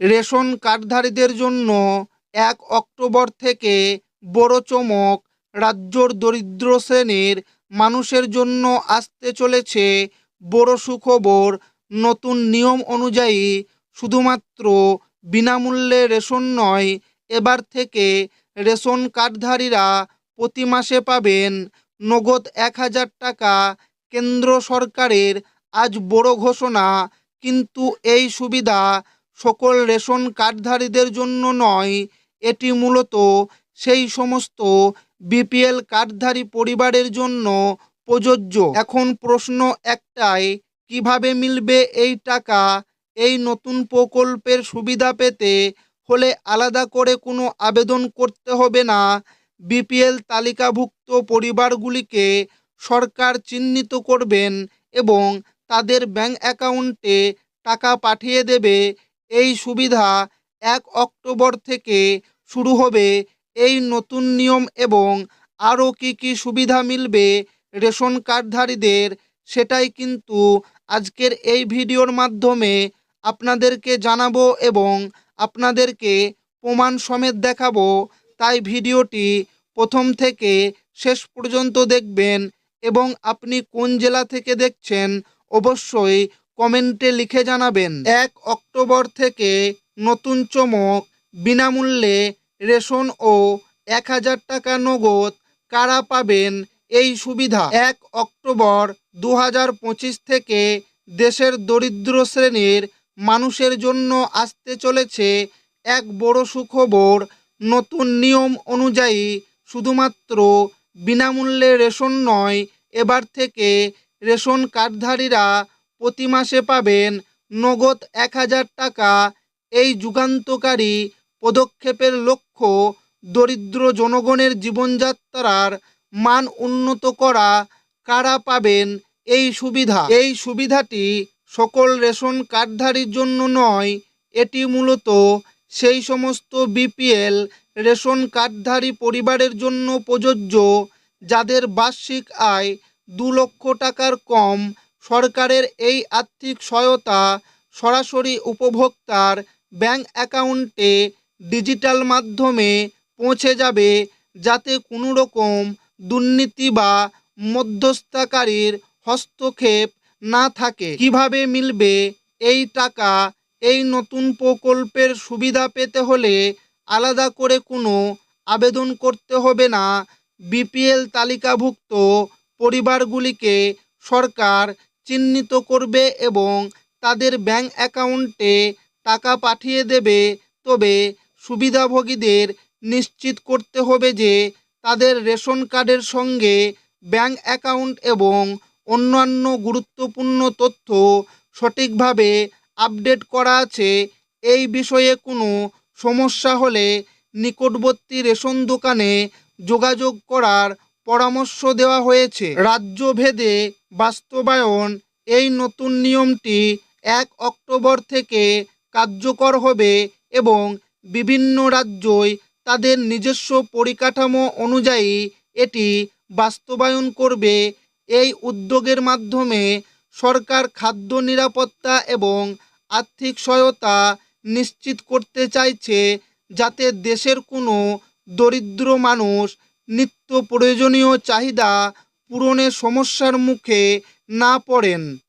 Ration কার্ডধারীদের জন্য এক October থেকে বড় চমক রাজ্যর দরিদ্র শ্রেণির মানুষের জন্য আসতে চলেছে বড় সুখবর। নতুন নিয়ম অনুযায়ী শুধুমাত্র বিনামূল্যে রেশন নয়, এবার থেকে রেশন কার্ডধারীরা প্রতি মাসে পাবেন নগদ এক হাজার টাকা কেন্দ্র সরকারের আজ বড় ঘোষণা। কিন্তু এই সুবিধা সকল রেশন কার্ডধারীদের জন্য নয়, এটি মূলত সেই সমস্ত বিপিএল কার্ডধারী পরিবারের জন্য প্রযোজ্য। এখন প্রশ্ন একটাই, কীভাবে মিলবে এই টাকা? এই নতুন প্রকল্পের সুবিধা পেতে হলে আলাদা করে কোনো আবেদন করতে হবে না। বিপিএল তালিকাভুক্ত পরিবারগুলিকে সরকার চিহ্নিত করবেন এবং তাদের ব্যাংক অ্যাকাউন্টে টাকা পাঠিয়ে দেবে এই সুবিধা এক অক্টোবর থেকে শুরু হবে। এই নতুন নিয়ম এবং আরও কী কী সুবিধা মিলবে রেশন কার্ডধারীদের সেটাই কিন্তু আজকের এই ভিডিওর মাধ্যমে আপনাদেরকে জানাব এবং আপনাদেরকে প্রমাণ সমেত দেখাবো। তাই ভিডিওটি প্রথম থেকে শেষ পর্যন্ত দেখবেন এবং আপনি কোন জেলা থেকে দেখছেন অবশ্যই কমেন্টে লিখে জানাবেন, এক অক্টোবর থেকে নতুন চমক, বিনামূল্যে রেশন ও এক হাজার টাকা নগদ কারা পাবেন এই সুবিধা? এক অক্টোবর দু হাজার পঁচিশ থেকে দেশের দরিদ্র শ্রেণির মানুষের জন্য আসতে চলেছে এক বড় সুখবর। নতুন নিয়ম অনুযায়ী শুধুমাত্র বিনামূল্যে রেশন নয়, এবার থেকে রেশন কার্ডধারীরা প্রতি মাসে পাবেন নগদ এক হাজার টাকা। এই যুগান্তকারী পদক্ষেপের লক্ষ্য দরিদ্র জনগণের জীবনযাত্রার মান উন্নত করা। কারা পাবেন এই সুবিধা? এই সুবিধাটি সকল রেশন কার্ডধারীর জন্য নয়, এটি মূলত সেই সমস্ত বিপিএল রেশন কার্ডধারী পরিবারের জন্য প্রযোজ্য, যাদের বার্ষিক আয় দু লক্ষ টাকার কম সরকারের এই আর্থিক সহায়তা সরাসরি উপভোক্তার ব্যাংক অ্যাকাউন্টে ডিজিটাল মাধ্যমে পৌঁছে যাবে যাতে কোনো রকম দুর্নীতি বা মধ্যস্থতাকারীর হস্তক্ষেপ না থাকে। কীভাবে মিলবে এই টাকা এই নতুন প্রকল্পের সুবিধা পেতে হলে আলাদা করে কোনো আবেদন করতে হবে না। বিপিএল তালিকাভুক্ত পরিবারগুলিকে সরকার চিহ্নিত করবে এবং তাদের ব্যাংক অ্যাকাউন্টে টাকা পাঠিয়ে দেবে, তবে সুবিধাভোগীদের নিশ্চিত করতে হবে যে তাদের রেশন কার্ডের সঙ্গে ব্যাংক অ্যাকাউন্ট এবং অন্যান্য গুরুত্বপূর্ণ তথ্য সঠিকভাবে আপডেট করা আছে। এই বিষয়ে কোনো সমস্যা হলে নিকটবর্তী রেশন দোকানে যোগাযোগ করার পরামর্শ দেওয়া হয়েছে। রাজ্যভেদে বাস্তবায়ন এই নতুন নিয়মটি এক অক্টোবর থেকে কার্যকর হবে এবং বিভিন্ন রাজ্যই তাদের নিজস্ব পরিকাঠামো অনুযায়ী এটি বাস্তবায়ন করবে। এই উদ্যোগের মাধ্যমে সরকার খাদ্য নিরাপত্তা এবং আর্থিক সহায়তা নিশ্চিত করতে চাইছে যাতে দেশের কোনো দরিদ্র মানুষ নিত্য প্রয়োজনীয় চাহিদা পূরণে সমস্যার মুখে না পড়েন।